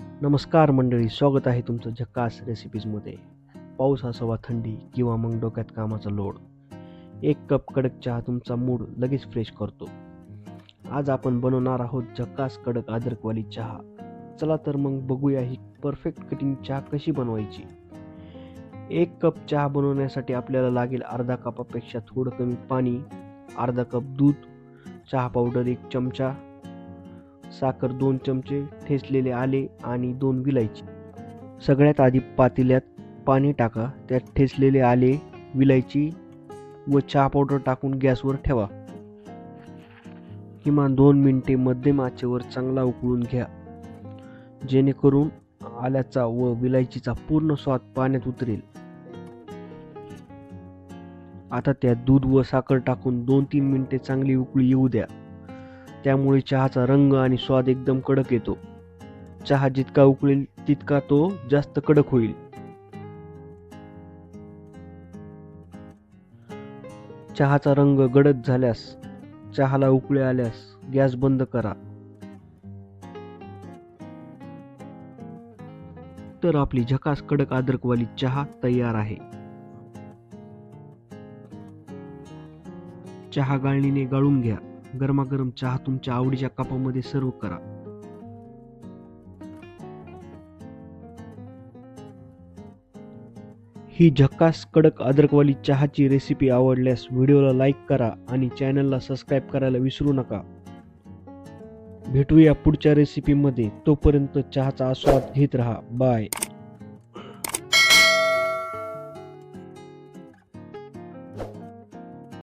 नमस्कार मंडळी स्वागत आहे तुमचं झक्कास रेसिपीजमध्ये पाऊस असावा थंडी किंवा मग डोक्यात कामाचा लोड. एक कप कडक चहा तुमचा मूड लगेच फ्रेश करतो. आज आपण बनवणार आहोत झक्कास कडक अद्रकवाली चहा. चला तर मग बघूया ही परफेक्ट कटिंग चहा कशी बनवायची. एक कप चहा बनवण्यासाठी आपल्याला लागेल अर्धा कपापेक्षा थोडं कमी पाणी अर्धा कप दूध चहा पावडर एक चमचा साखर दोन चमचे ठेचलेले आले आणि दोन विलायची. सगळ्यात आधी पातेल्यात पाणी टाका. त्यात ठेचलेले आले विलायची व चहा पावडर टाकून गॅसवर ठेवा. किमान दोन मिनिटे मध्यम आचेवर चांगला उकळून घ्या. जेणेकरून आल्याचा व विलायचीचा पूर्ण स्वाद पाण्यात उतरेल. आता त्यात दूध व साखर टाकून दोन तीन मिनिटे चांगली उकळी येऊ द्या. त्यामुळे चहाचा रंग आणि स्वाद एकदम कडक येतो. चहा जितका उकळेल तितका तो जास्त कडक होईल. चहाचा रंग गडद झाल्यास चहाला उकळे आल्यास गॅस बंद करा. तर आपली झकास कडक अद्रकवाली चहा तयार आहे. चहा गाळणीने गाळून घ्या. गरमागरम चहा तुमच्या आवडीच्या कपामध्ये सर्व करा. ही झक्कास कडक अद्रकवाली चहाची रेसिपी आवडल्यास व्हिडिओला लाईक करा आणि चॅनलला सबस्क्राईब करायला विसरू नका. भेटूया पुढच्या रेसिपीमध्ये तोपर्यंत चहाचा आस्वाद घेत राहा. बाय